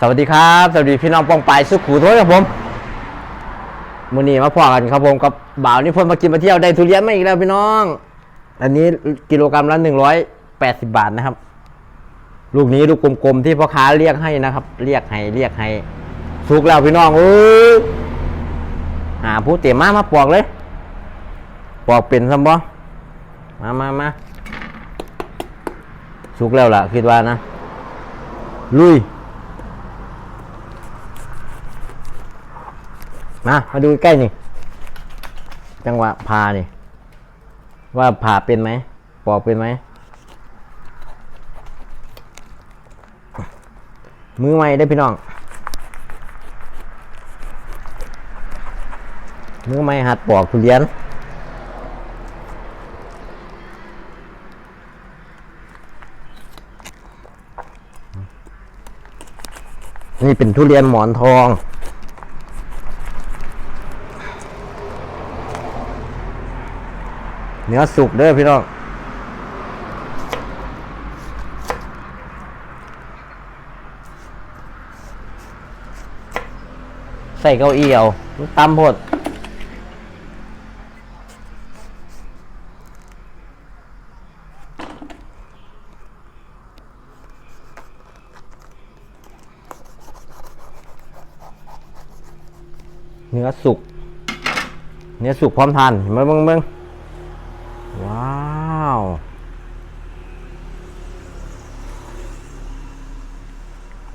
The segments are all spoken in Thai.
สวัสดีครับ สวัสดีพี่น้องปองปายสุขูโทษครับผมมือนี้มาพอกันครับผมกับบ่าวนิพนมากินมาเที่ยวได้ทุเรียนมาอีกแล้วพี่น้อง อันนี้กิโลกรัมละหนึ่งร้อยแปดสิบบาทนะครับ ลูกนี้ลูกกลมๆที่พ่อค้าเรียกให้นะครับ เรียกให้เรียกให้สุกแล้วพี่น้องเอ้หาผู้เตรียมมามาปอกเลยปอกเป็นซ้ำบ่มามามาสุกแล้วล่ะคิดว่านะ ลุย มา มาดูใกล้นี่ จังหวะพานี่ ว่าผ่าเป็นไหม ปอกเป็นไหม มือใหม่ได้พี่น้อง มือใหม่หัดปอกทุเรียน นี่เป็นทุเรียนหมอนทอง เนื้อสุกเด้อพี่น้องใส่เก้าอี้เอามันตำพด เนื้อสุก เนื้อสุกพร้อมทานเห็นไหมเบิ้งเบิ้งว้าว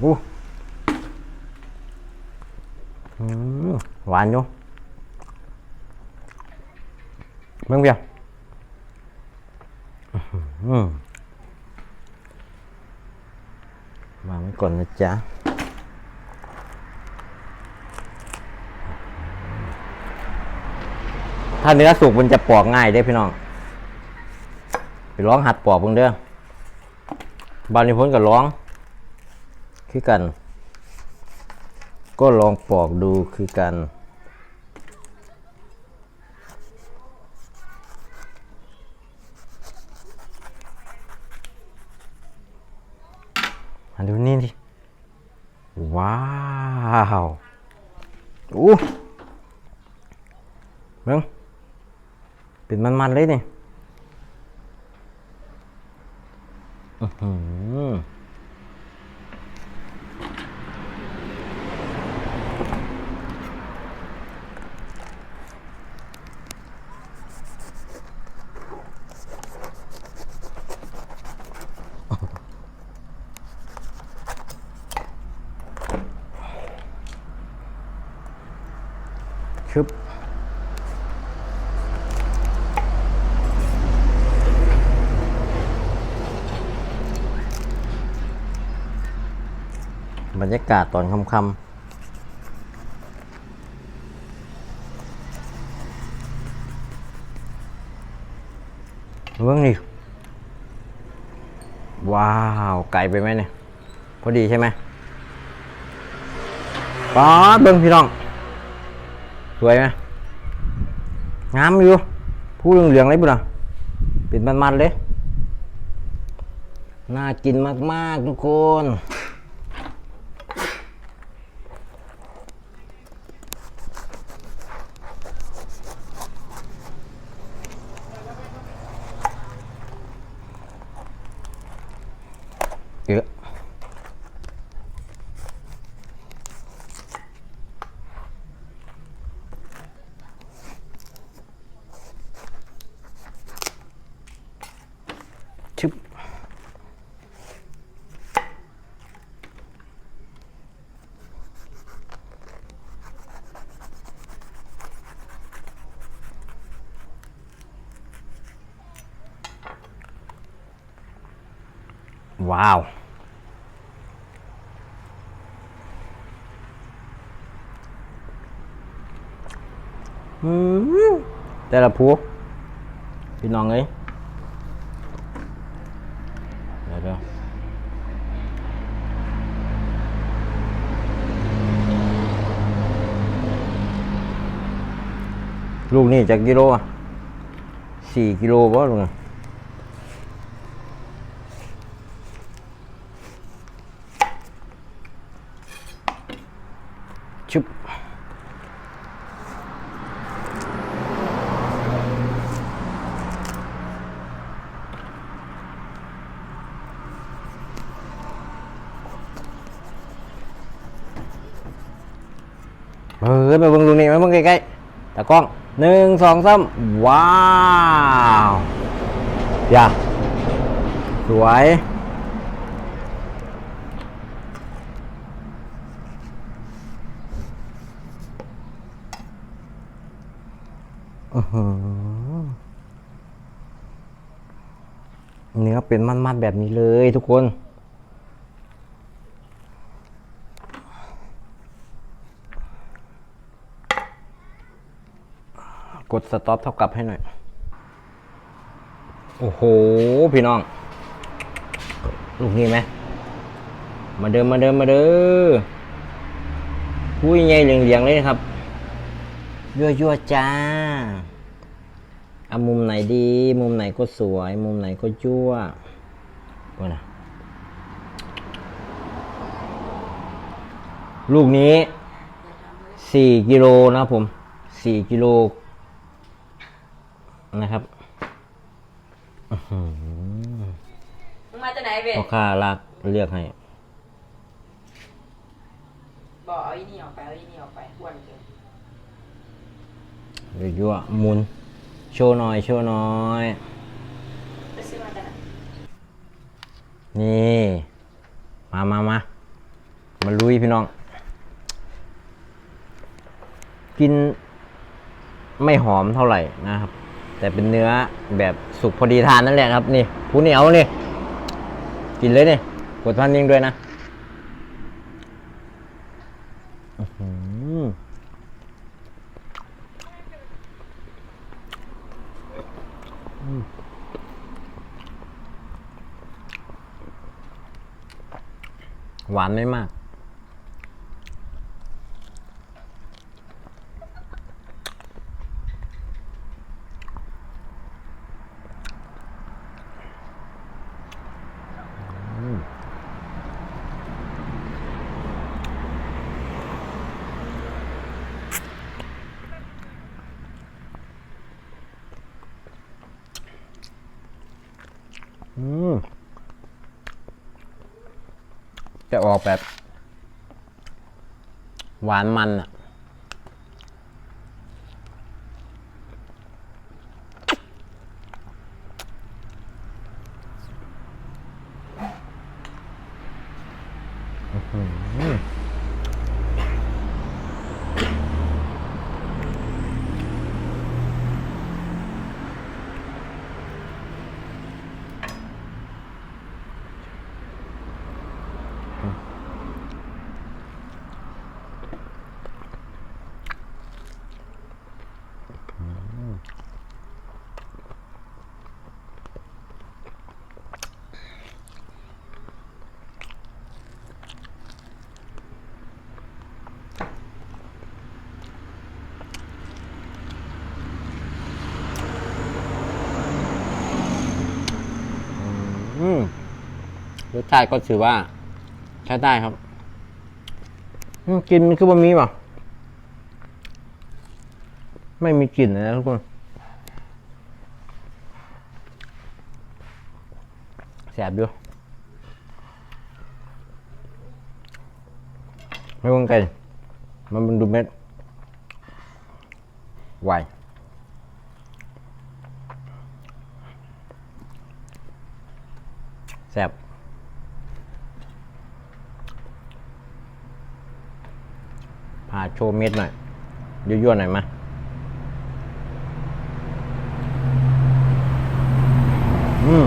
อู้หวานอยู่เบิ่งเบียอื้อหือวางไว้ก่อนนะจ๊ะ ถ้าเนื้อสุกมันจะปอกง่ายได้พี่น้อง ไปร้องหัดปอกเพิ่งเด้อบานิพนธ์ก็ร้อง คือกัน ก็ลองปอกดูคือกันมาดูนี่ดิว้าวอู้เบิ่ง เป็นมันๆเลยนี่อื้อหือชึบ บรรยากาศตอนค่ำๆเรื่องนี่ว้าว ไก่ไปไหมเนี่ย พอดีใช่ไหมป๊าเบิ้งพี่น้อง สวยไหมงามอยู่พูดเหลืองๆเลยบุญอะเป็นมันๆเลย น่ากินมาก ๆ ทุกคน ว้าว อืมแต่ละผู้พี่น้องเอ้ยเดี๋ยวเดี๋ยวลูกนี่จากกิโลอะสี่กิโลป่ะลุง ชุบเออไปเบิ่งตรงนี้มาเบิ่งใกล้ๆตากล้องหนึ่งสองสามว้าว อย่า สวย อเนื้อเป็นมันๆแบบนี้เลยทุกคน กดสต็อปเท่ากับให้หน่อย โอ้โห พี่น้อง ลูกนี้ไหม มาเดิมมาเดิมมาเดิมผู้ใหญ่เหลียงๆเลยนะครับ ยั่วยั่วๆจ้าเอามุมไหนดี มุมไหนก็สวย มุมไหนก็ยั่วว่านะลูกนี้สี่กิโลนะครับผมสี่กิโลนะครับมึงมาจากไหนเว้ยพ่อค้าลากเลือกให้บอกเอาอีนี่ออกไปเอาอีนี่ออกไปอ้วนเกิน ยั่วๆหมุน โชว์หน่อย โชว์หน่อย ไปซื้อมาจากไหนนี่ มามามามาลุยพี่น้อง กินไม่หอมเท่าไหร่นะครับ แต่เป็นเนื้อแบบสุกพอดีทานนั่นแหละครับ นี่ผู้เหนียวนี่ กินเลยนี่กดพันยิงด้วยนะอื้อหืออืม หวานไม่มาก จะออกแบบ หวานมันอะ อื้อหือ อืมรสชาติก็ถือว่าใช้ได้ครับอืมกลินมันคือบะหมี่ป่ะไม่มีกลิ่นเลยนะทุกคน แสบอยู่ไม่วงไก่มันมันดูเม็ดไว แสบพาโชว์เม็ดหน่อยยั่วๆหน่อยมาอืม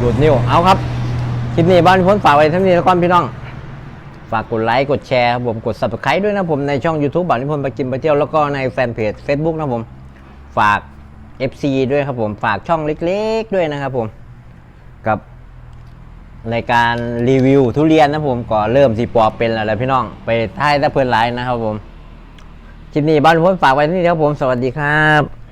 ดูดนิ้ว เอาครับ คลิปนี้บ้านพ่นฝากไว้เท่านี้แล้วก่อนพี่น้อง ฝากกดไลค์กดแชร์ครับผมกด subscribe ด้วยนะผมในช่อง YouTube บ้านพี่พ้นไปกินไปเที่ยวแล้วก็ในแฟนเพจ Facebook นะผม ฝาก FC ด้วยครับผมฝากช่องเล็กๆด้วยนะครับผมกับในการรีวิวทุเรียนนะผมก็เริ่มสีปอบเป็นแล้วแหละพี่น้อง ไปท้ายตะเพื่อนไลน์นะครับผมคลิปนี้บ้านพ่นฝากไว้ที่นี่ครับผมสวัสดีครับ